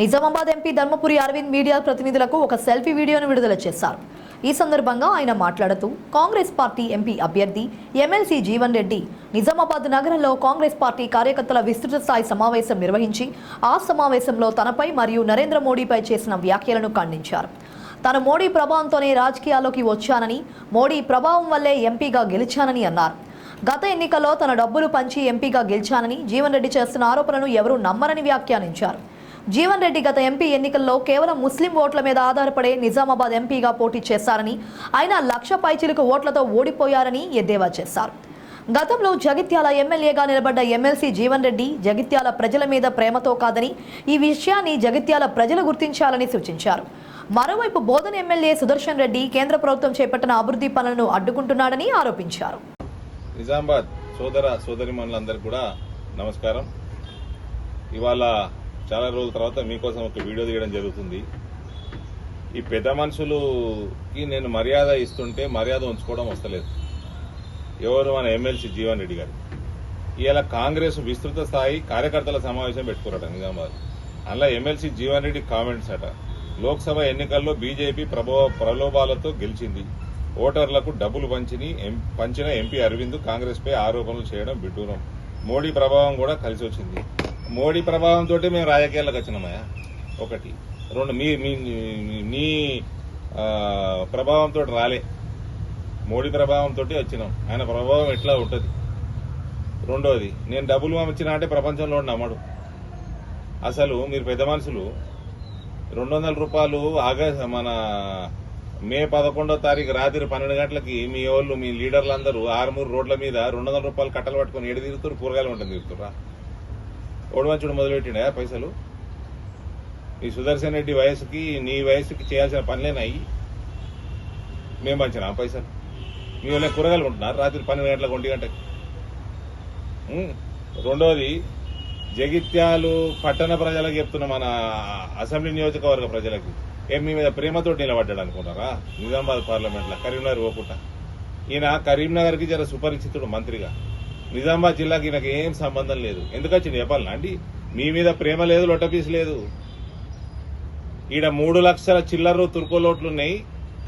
Nizamabad MP Dharmapuri Arvind media ప్రతినిధులకు ఒక selfie వీడియోను విడుదల చేశారు. ఈ సందర్భంగా ఆయన మాట్లాడుతూ కాంగ్రెస్ పార్టీ ఎంపీ అభ్యర్థి ఎమ్మెల్సీ జీవన్ రెడ్డి నిజామాబాద్ నగరంలో కాంగ్రెస్ పార్టీ కార్యకర్తల విస్తృత స్థాయి సమావేశం నిర్వహించి ఆ సమావేశంలో తనపై మరియు నరేంద్ర మోడీపై చేసిన వ్యాఖ్యలను ఖండించారు. తాను మోడీ ప్రభావంతోనే రాజకీయాల్లోకి వచ్చానని మోడీ ప్రభావం వల్లే ఎంపీగా గెలిచానని అన్నారు. గత ఎన్నికల్లో తన డబ్బులు పంచి ఎంపీగా గెలిచానని జీవన్ రెడ్డి చేస్తున్న ఆరోపణలను ఎవరూ నమ్మరని వ్యాఖ్యానించారు. జీవన్ రెడ్డి గత ఎంపీ ఎన్నికల్లో కేవలం ముస్లిం ఓట్ల మీద ఆధారపడే నిజామాబాద్ ఎంపీగా పోటీ చేశారని ఆయన లక్ష పైచిలకు ఓట్లతో ఓడిపోయారని ఎద్దేవా చేశారు. గతంలో జగిత్యాల ఎమ్మెల్యేగా నిలబడ్డ ఎమ్మెల్సీ జీవన్ రెడ్డి జగిత్యాల ప్రజల మీద ప్రేమతో కాదని ఈ విషయాన్ని జగిత్యాల ప్రజలు గుర్తించాలని సూచించారు. మరోవైపు బోధన ఎమ్మెల్యే సుదర్శన్ రెడ్డి కేంద్ర ప్రభుత్వం చేపట్టిన అభివృద్ధి పనులను అడ్డుకుంటున్నాడని ఆరోపించారు. నిజామాబాద్ సోదర సోదరి మనులందరికీ కూడా నమస్కారం. ఇవాళ చాలా రోజుల తర్వాత మీకోసం ఒక వీడియో తీయడం జరుగుతుంది. ఈ పెద్ద మనుషులకి నేను మర్యాద ఇస్తుంటే మర్యాద ఉంచుకోవడం వస్తలేదు. ఎవరు మన ఎమ్మెల్సీ జీవన్ రెడ్డి గారు? ఇవాళ కాంగ్రెస్ విస్తృత స్థాయి కార్యకర్తల సమావేశం పెట్టుకున్నారట నిజామాబాద్. అలా ఎమ్మెల్సీ జీవన్ రెడ్డి కామెంట్స్ అట లోక్సభ ఎన్నికల్లో బీజేపీ ప్రభో ప్రలోభాలతో గెలిచింది. ఓటర్లకు డబ్బులు పంచిని పంచిన ఎంపీ అరవింద్ కాంగ్రెస్పై ఆరోపణలు చేయడం విడ్డూరం. మోడీ ప్రభావం కూడా కలిసి వచ్చింది మోడీ ప్రభావంతో మేము రాజకీయాలకు వచ్చినామయ్యా ఒకటి. రెండు మీ మీ ప్రభావంతో రాలే. మోడీ ప్రభావంతో వచ్చినాం. ఆయన ప్రభావం ఎట్లా ఉంటుంది? రెండోది నేను డబ్బులు పంపించిన అంటే ప్రపంచంలో ఉన్న నమ్మడు. అసలు మీరు పెద్ద మనుషులు రెండు వందల రూపాయలు ఆగస్ట్ మన మే పదకొండో తారీఖు రాత్రి పన్నెండు గంటలకి మీ వాళ్ళు మీ లీడర్లు అందరూ ఆరుమూరు రోడ్ల మీద రెండు వందల రూపాయలు కట్టలు పట్టుకొని ఎడు తిరుగుతారు కూరగాయలు ఉంటుంది తిరుగుతురా ఓడిమంచుడు మొదలుపెట్టిండా పైసలు? ఈ సుదర్శన్ రెడ్డి వయసుకి నీ వయసుకి చేయాల్సిన పనులేనాయి మేము పంచినా పైసలు. మీ వాళ్ళ కూరగాయలు ఉంటున్నారు రాత్రి పన్నెండు గంటలకు ఒంటి గంటకి. రెండవది రెండోది జగిత్యాలు పట్టణ ప్రజలకు చెప్తున్న మన అసెంబ్లీ నియోజకవర్గ ప్రజలకి. ఏం మీ మీద ప్రేమతో నిలబడ్డాడు అనుకున్నారా? నిజామాబాద్ పార్లమెంట్లో కరీంనగర్ పోకుండా. ఈయన కరీంనగర్కి జర సుపరిచితుడు మంత్రిగా. నిజామాబాద్ జిల్లాకి నాకు ఏం సంబంధం లేదు. ఎందుకు వచ్చింది చెప్పాలనా అండి మీ మీద ప్రేమ లేదు లొట్టపీస్ లేదు. ఈడ మూడు లక్షల చిల్లర తుర్కోలోట్లు ఉన్నాయి.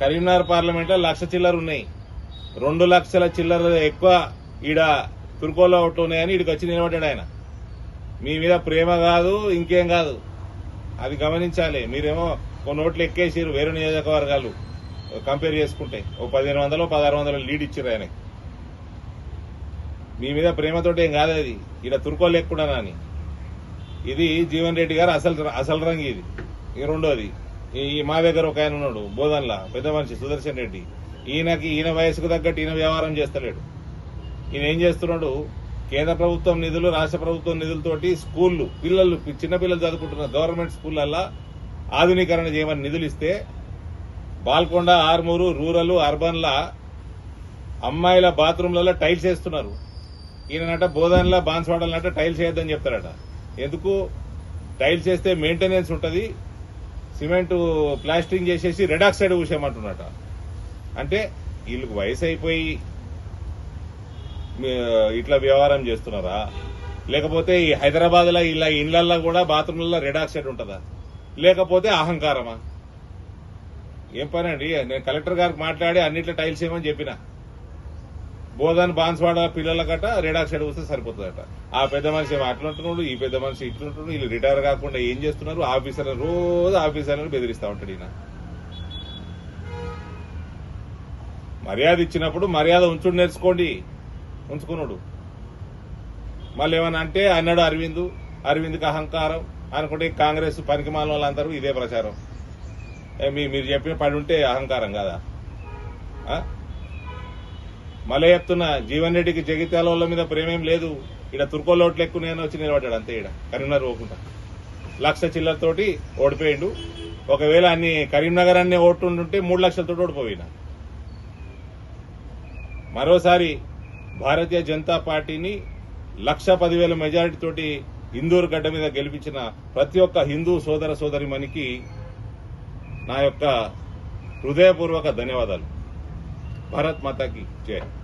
కరీంనగర్ పార్లమెంట్లో లక్ష చిల్లర ఉన్నాయి. రెండు లక్షల చిల్లర ఎక్కువ ఈడ తుర్కోలో ఓట్లు ఉన్నాయని ఈడికి వచ్చి నిలబడ్డాడు ఆయన. మీ మీద ప్రేమ కాదు ఇంకేం కాదు. అది గమనించాలి. మీరేమో కొన్ని ఓట్లు ఎక్కేసారు వేరే నియోజకవర్గాలు. కంపేర్ చేసుకుంటే ఓ పదిహేను వందలు పదహారు వందలు లీడ్ ఇచ్చారు ఆయనకి. మీ మీద ప్రేమతోటి ఏం కాదు అది. ఇలా తుర్కోలు అని ఇది జీవన్ రెడ్డి గారు అసలు అసలు రంగు ఇది. ఈ రెండోది. ఈ మా దగ్గర ఒక ఆయన ఉన్నాడు బోధన్లా పెద్ద మనిషి సుదర్శన్ రెడ్డి. ఈయనకి ఈయన వయసుకు తగ్గట్టు ఈయన వ్యవహారం చేస్తలేడు. ఈయన ఏం చేస్తున్నాడు? కేంద్ర ప్రభుత్వం నిధులు రాష్ట్ర ప్రభుత్వం నిధులతోటి స్కూళ్ళు పిల్లలు చిన్నపిల్లలు చదువుకుంటున్న గవర్నమెంట్ స్కూళ్ళల్లో ఆధునీకరణ చేయమని నిధులు ఇస్తే బాల్కొండ ఆర్మూరు రూరల్ అర్బన్ల అమ్మాయిల బాత్రూంలలో టైల్స్ వేస్తున్నారు. ఈయనట బోధనలా బాన్స్వాడలనట టైల్స్ వేయొద్దని చెప్తారట. ఎందుకు? టైల్స్ వేస్తే మెయింటెనెన్స్ ఉంటుంది. సిమెంట్ ప్లాస్టింగ్ చేసేసి రెడ్ ఆక్సైడ్ అంటే వీళ్ళకి వయసు అయిపోయి ఇట్లా వ్యవహారం చేస్తున్నారా? లేకపోతే ఈ హైదరాబాద్లో ఇలా ఇండ్లల్లో కూడా బాత్రూమ్లలో రెడ్ ఆక్సైడ్ ఉంటుందా? లేకపోతే అహంకారమా? ఏం పని అండి? నేను కలెక్టర్ గారికి మాట్లాడి అన్నిట్లో టైల్స్ ఏమని చెప్పిన. బోధన్ బాన్స్వాడ పిల్లల గట రెడ్ సైడ్ వస్తే సరిపోతుందట. ఆ పెద్ద మనిషి ఏమో అట్లుంటున్నాడు ఈ పెద్ద మనిషి ఇట్లుంటున్నాడు వీళ్ళు రిటైర్ కాకుండా ఏం చేస్తున్నారు ఆఫీసర్ రోజు ఆఫీసర్లను బెదిరిస్తా ఉంటాడు ఈయన. మర్యాద ఇచ్చినప్పుడు మర్యాద ఉంచుడు నేర్చుకోండి ఉంచుకున్నాడు. మళ్ళీ ఏమన్నా అంటే అన్నాడు అరవింద్ అరవింద్కి అహంకారం అనుకుంటే కాంగ్రెస్ పనికి మాలిన వాళ్ళందరూ ఇదే ప్రచారం. మీ మీరు చెప్పిన పడి ఉంటే అహంకారం కదా? మళ్ళీ చెప్తున్నా జీవన్ రెడ్డికి జగిత్యాల వాళ్ళ మీద ప్రేమేం లేదు. ఇక్కడ తుర్కోలోట్లు ఎక్కువ నేను వచ్చి నిలబడ్డాడు అంతే ఇక్కడ కరీంనగర్ పోకుండా. లక్ష చిల్లరతోటి ఓడిపోయిండు. ఒకవేళ అన్ని కరీంనగర్ అన్ని ఓటుంటుంటే ఉంటే మూడు లక్షలతో ఓడిపోయినా. మరోసారి భారతీయ జనతా పార్టీని లక్ష పదివేల మెజారిటీ తోటి ఇందూరు గడ్డ మీద గెలిపించిన ప్రతి ఒక్క హిందూ సోదర సోదరిమణికి నా యొక్క హృదయపూర్వక ధన్యవాదాలు. भारत माता की जय।